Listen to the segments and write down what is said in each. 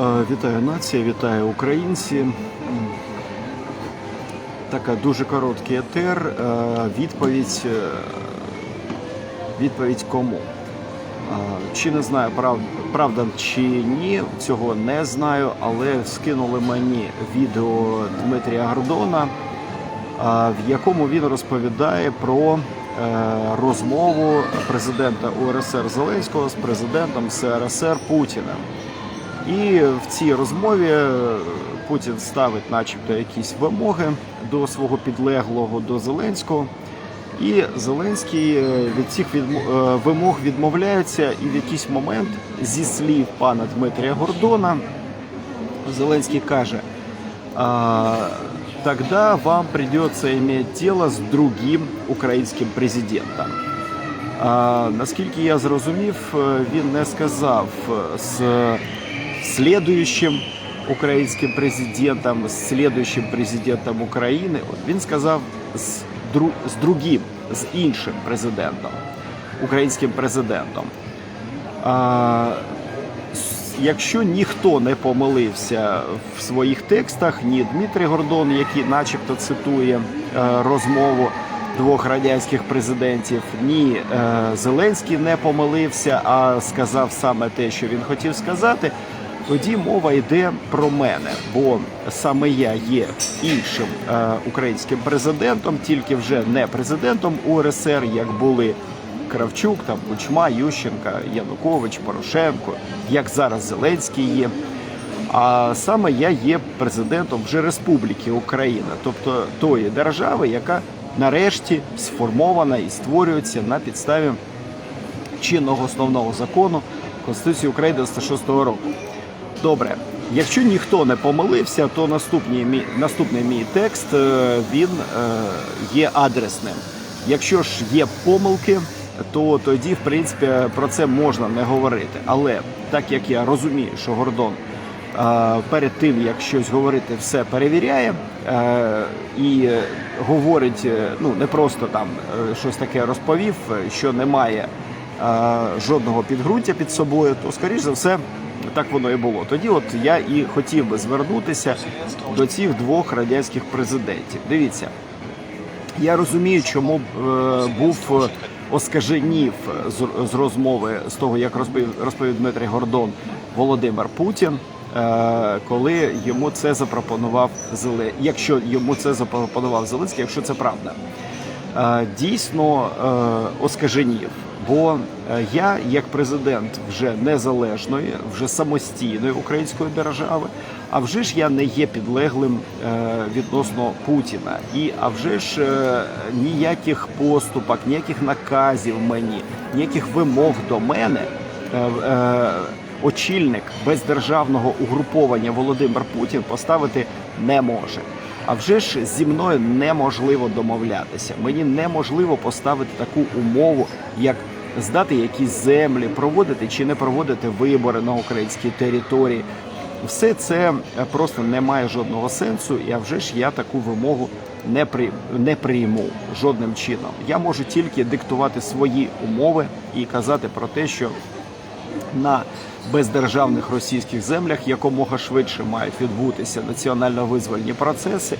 Вітаю нація, вітаю українці. Така дуже короткий етер. Відповідь, е, відповідь кому? Чи не знаю, прав- правда чи ні, цього не знаю, але скинули мені відео Дмитрія Гордона, в якому він розповідає про е, розмову президента УРСР Зеленського з президентом СРСР Путіним. І в цій розмові е, Путін ставить, начебто, якісь вимоги до свого підлеглого до Зеленського. І Зеленський е, від цих е, вимог відмовляється, і в якийсь момент, зі слів пана Дмитрія Гордона, Зеленський каже: а, тогда вам придется иметь дело з другим українським президентом. Наскільки я зрозумів, він не сказав з слідуючим українським президентом, з слідуючим президентом України. Він сказав з, дру, з другим, з іншим президентом, українським президентом. А, Якщо ніхто не помилився в своїх текстах, ні Дмитрий Гордон, який начебто цитує е, розмову двох радянських президентів, ні е, Зеленський не помилився, а сказав саме те, що він хотів сказати. Тоді мова йде про мене, бо саме я є іншим е, українським президентом, тільки вже не президентом УРСР, як були Кравчук, там Кучма, Ющенка, Янукович, Порошенко, як зараз Зеленський є. А саме я є президентом вже Республіки Україна, тобто тої держави, яка нарешті сформована і створюється на підставі чинного основного закону Конституції України 96-го року. Добре, якщо ніхто не помилився, то наступний мій, наступний мій текст е, він е, є адресним. Якщо ж є помилки, то тоді, в принципі, про це можна не говорити. Але так як я розумію, що Гордон е, перед тим, як щось говорити, все перевіряє і говорить, ну не просто там щось таке розповів, що немає жодного підґрунтя під собою, то скоріш за все. Так воно і було. Тоді, от я і хотів би звернутися до цих двох радянських президентів. Дивіться, я розумію, чому е, був е, оскаженів з, розмови з того, як розповів, Дмитрий Гордон Володимир Путін, е, коли йому це запропонував Зеле... якщо йому це запропонував Зеленський, якщо це правда. Дійсно оскаженів. Бо е, я, як президент вже незалежної, вже самостійної української держави, а вже ж я не є підлеглим е, відносно Путіна. І а вже ж е, ніяких поступок, ніяких наказів мені, ніяких вимог до мене. Очільник бездержавного угруповання Володимир Путін поставити не може. А вже ж зі мною неможливо домовлятися. Мені неможливо поставити таку умову, як здати якісь землі, проводити чи не проводити вибори на українській території. Все це е, просто не має жодного сенсу, і вже ж я таку вимогу не при не прийму жодним чином. Я можу тільки диктувати свої умови і казати про те, що на бездержавних російських землях якомога швидше мають відбутися національно-визвольні процеси,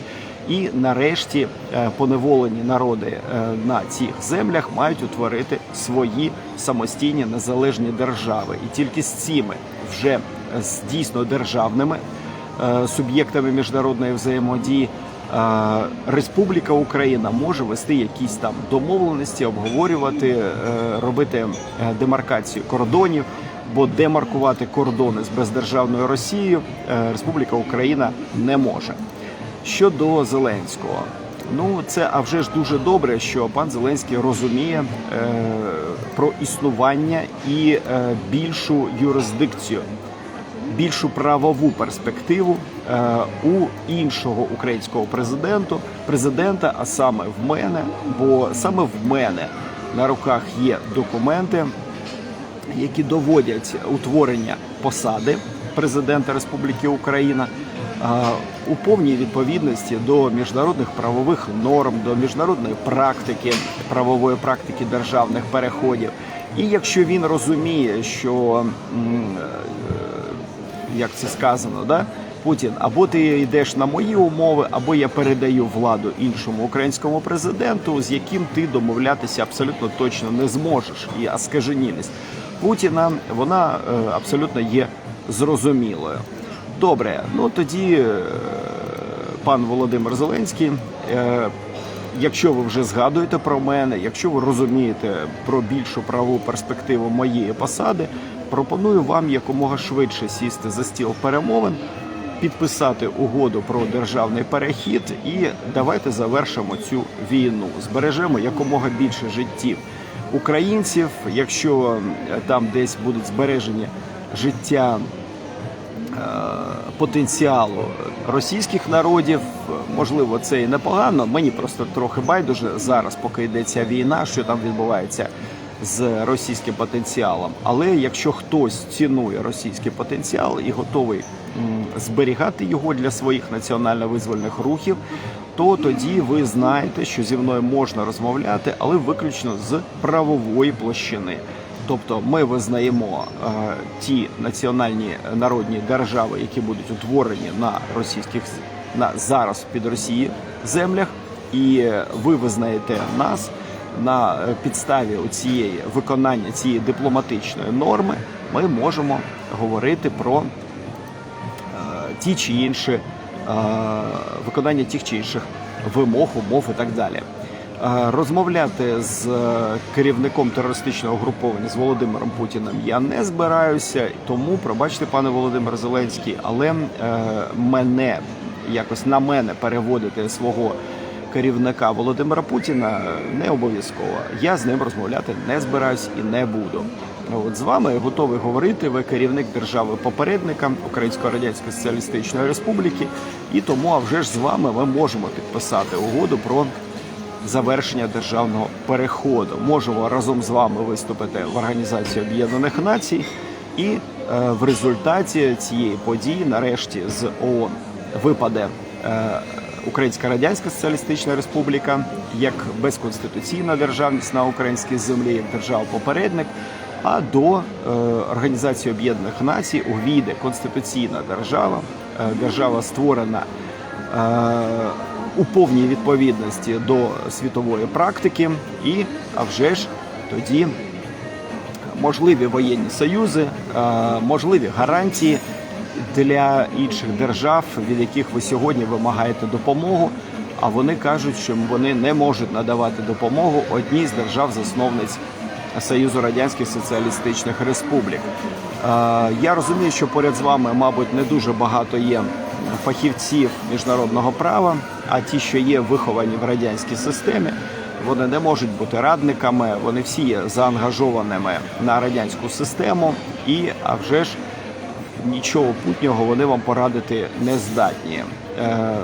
і нарешті е, поневолені народи е, на цих землях мають утворити свої самостійні незалежні держави, і тільки з цими вже з дійсно державними е, суб'єктами міжнародної взаємодії. Республіка Україна може вести якісь там домовленості, обговорювати, робити демаркацію кордонів, бо демаркувати кордони з бездержавною Росією е, Республіка Україна не може. Щодо Зеленського, ну це а вже ж дуже добре, що пан Зеленський розуміє е, про існування і е, більшу юрисдикцію більшу правову перспективу е, у іншого українського президенту, президента, а саме в мене, бо саме в мене на руках є документи, які доводять утворення посади президента Республіки Україна е, у повній відповідності до міжнародних правових норм, до міжнародної практики, правової практики державних переходів. І якщо він розуміє, що як це сказано, да? Путін, або ти йдеш на мої умови, або я передаю владу іншому українському президенту, з яким ти домовлятися абсолютно точно не зможеш. І аскаженість Путіна вона е, абсолютно є зрозумілою. Добре, ну тоді, е, пан Володимир Зеленський, е, якщо ви вже згадуєте про мене, якщо ви розумієте про більшу правову перспективу моєї посади, пропоную вам якомога швидше сісти за стіл перемовин, підписати угоду про державний перехід і давайте завершимо цю війну. Збережемо якомога більше життів українців. Якщо е, там десь будуть збережені життя е, потенціалу російських народів. Можливо, це і непогано. Мені просто трохи байдуже зараз, поки йдеться війна, що там відбувається з російським потенціалом. Але якщо хтось цінує російський потенціал і готовий зберігати його для своїх національно-визвольних рухів, то тоді ви знаєте, що зі мною можна розмовляти, але виключно з правової площини. Тобто ми визнаємо е, ті національні народні держави, які будуть утворені на російських на зараз під Росії землях, і ви визнаєте нас на підставі цієї виконання цієї дипломатичної норми. Ми можемо говорити про е, ті чи інші виконання тих чи інших вимог, умов і так далі. Е, Розмовляти з е, керівником терористичного угруповання з Володимиром Путіним я не збираюся, тому пробачте, пане Володимир Зеленський, але е, мене якось на мене переводити свого керівника Володимира Путіна не обов'язково. Я з ним розмовляти не збираюсь і не буду. От з вами готовий говорити. Ви керівник держави попередника Української Радянської Соціалістичної Республіки, і тому, а вже ж з вами ми можемо підписати угоду про завершення державного переходу. Можемо разом з вами виступити в Організації Об'єднаних Націй, і е, в результаті цієї події, нарешті, з ООН випаде е, Українська Радянська Соціалістична Республіка як безконституційна державність на українській землі, як держава-попередник. А до е, Організації Об'єднаних Націй увійде конституційна держава, е, держава створена е, у повній відповідності до світової практики, і а вже ж тоді можливі воєнні союзи, можливі гарантії для інших держав, від яких ви сьогодні вимагаєте допомогу. А вони кажуть, що вони не можуть надавати допомогу одній з держав-засновниць Союзу Радянських Соціалістичних Республік. Я розумію, що поряд з вами, мабуть, не дуже багато є фахівців міжнародного права, а ті, що є виховані в радянській системі, вони не можуть бути радниками, вони всі є заангажованими на радянську систему, і а вже ж нічого путнього вони вам порадити не здатні. Е,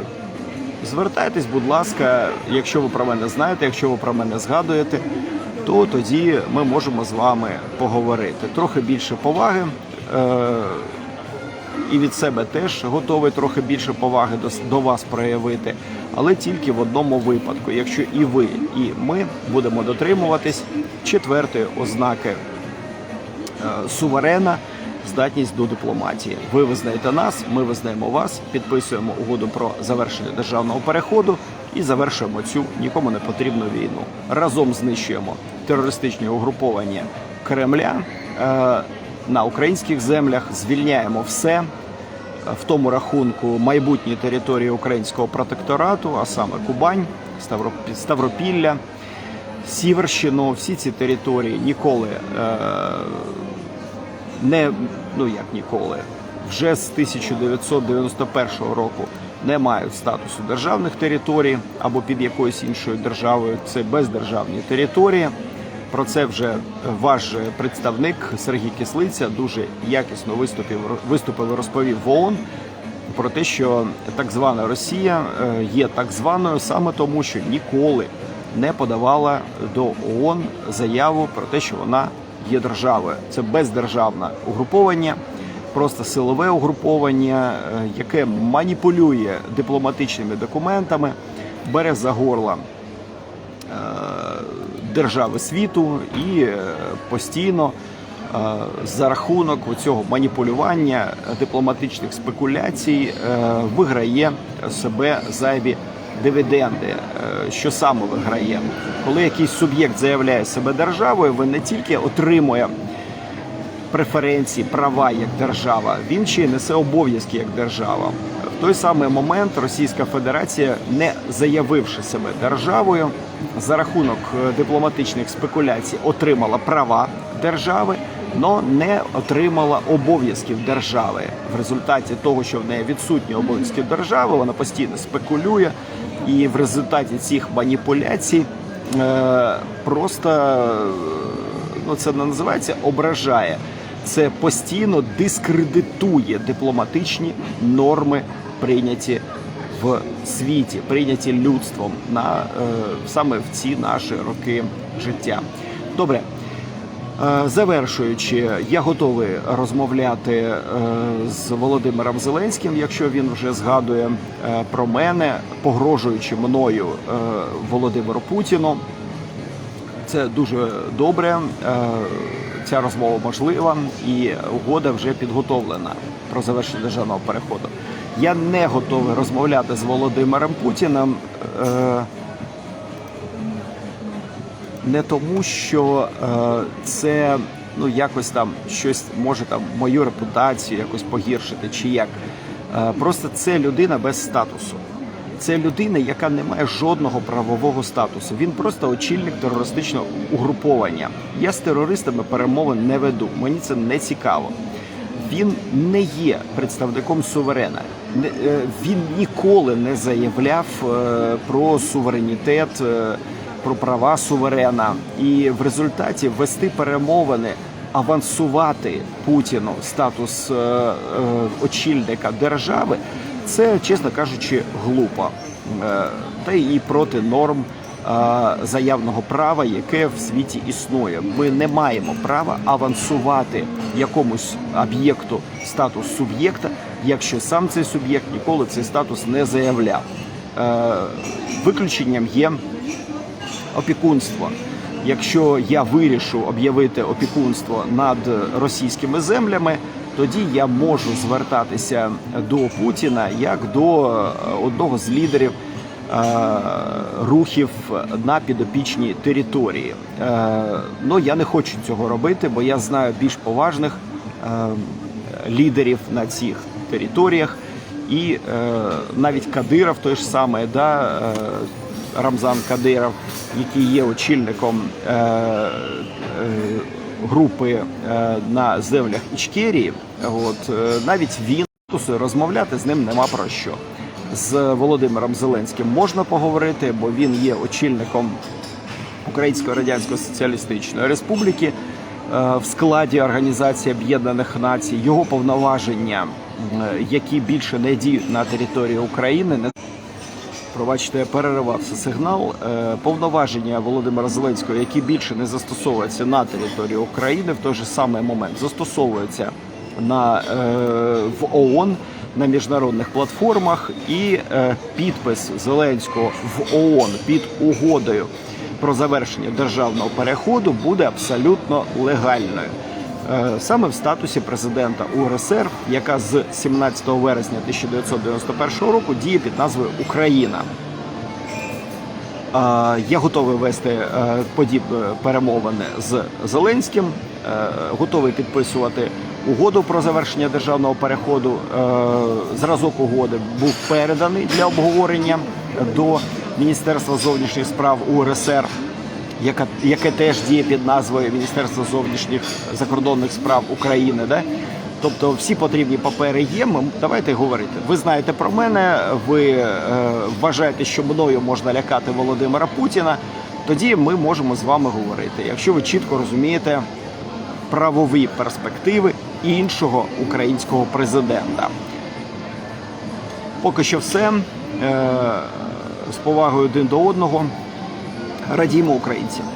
Звертайтесь, будь ласка, якщо ви про мене знаєте, якщо ви про мене згадуєте, то тоді ми можемо з вами поговорити. Трохи більше поваги. Е, і від себе теж готовий трохи більше поваги до, до вас проявити, але тільки в одному випадку, якщо і ви, і ми будемо дотримуватись четвертої ознаки е, суверена. Здатність до дипломатії. Ви визнаєте нас, ми визнаємо вас, підписуємо угоду про завершення державного переходу і завершуємо цю нікому не потрібну війну. Разом знищуємо терористичні угруповання Кремля е, на українських землях, звільняємо все, в тому рахунку майбутні території українського протекторату, а саме Кубань, Ставропі- Ставропілля, Сіверщину. Всі ці території ніколи е, не ну як ніколи, вже з 1991 року не мають статусу державних територій або під якоюсь іншою державою. Це бездержавні території. Про це вже ваш представник Сергій Кислиця дуже якісно виступив, виступив і розповів в ООН про те, що так звана Росія е, є так званою саме тому, що ніколи не подавала до ООН заяву про те, що вона є державою. Це бездержавне угруповання, просто силове угруповання, е, яке маніпулює дипломатичними документами, бере за горла е, держави світу і е, постійно за рахунок цього маніпулювання дипломатичних спекуляцій виграє себе зайві дивіденди. Що саме виграє? Коли якийсь суб'єкт заявляє себе державою, він не тільки отримує преференції, права як держава, він й несе обов'язки як держава. В той самий момент Російська Федерація, не заявивши себе державою, за рахунок е, дипломатичних спекуляцій отримала права держави, але не отримала обов'язків держави. В результаті того, що в неї відсутні обов'язки держави, вона постійно спекулює, і в результаті цих маніпуляцій е, просто е, ну це не називається ображає. Це постійно дискредитує дипломатичні норми, прийняті в світі, прийняті людством на е, саме в ці наші роки життя. Добре. Е, Завершуючи, я готовий розмовляти е, з Володимиром Зеленським, якщо він вже згадує про мене, погрожуючи мною Володимиру Путіну. Це дуже добре. Ця розмова можлива і угода вже підготовлена про завершення державного переходу. Я не готовий розмовляти з Володимиром Путіним. е, не тому, що е, це ну якось там щось може там мою репутацію якось погіршити, чи як. Е, просто це людина без статусу. Це людина, яка не має жодного правового статусу. Він просто очільник терористичного угруповання. Я з терористами перемовин не веду. Мені це не цікаво. Він не є представником суверена. Е, Він ніколи не заявляв е, про суверенітет, е, про права суверена. І в результаті вести перемовини, авансувати Путіну статус очільника держави. Це, чесно кажучи, глупо. Е, Та і проти норм е, заявного права, яке в світі існує. Ми не маємо права авансувати якомусь об'єкту статус суб'єкта, якщо сам цей суб'єкт ніколи цей статус не заявляв. Е, Виключенням є опікунство. Якщо я вирішу об'явити опікунство над російськими землями, тоді я можу звертатися до Путіна як до е, одного з лідерів е, рухів на підопічній території. Е, Ну я не хочу цього робити, бо я знаю більш поважних лідерів на цих територіях. І е, навіть Кадиров той ж самий, да, е, Рамзан Кадиров, який є очільником е, е, групи е, на землях Ічкерії, от, е, навіть він розмовляти з ним нема про що. З Володимиром Зеленським можна поговорити, бо він є очільником Української Радянської Соціалістичної Республіки е, в складі Організації Об'єднаних Націй. Його повноваження, які більше не діють на території України, не Пробачте, я переривався сигнал. Е, Повноваження Володимира Зеленського, які більше не застосовуються на території України, в той же самий момент застосовуються на е, в ООН на міжнародних платформах, і е, підпис Зеленського в ООН під угодою про завершення державного переходу буде абсолютно легальною. Е, Саме в статусі президента УРСР, яка з 17 вересня 1991 року діє під назвою Україна. Е, Я готовий вести е, подібні перемовини з Зеленським, готовий підписувати угоду про завершення державного переходу. Зразок угоди був переданий для обговорення до Міністерства зовнішніх справ УРСР яка, яке теж діє під назвою Міністерства зовнішніх закордонних справ України. Да? Тобто всі потрібні папери є. Ми давайте говорити. Ви знаєте про мене, ви е, вважаєте, що мною можна лякати Володимира Путіна. Тоді ми можемо з вами говорити. Якщо ви чітко розумієте правові перспективи іншого українського президента. Поки що все. Е, з повагою один до одного. Радімо українцям.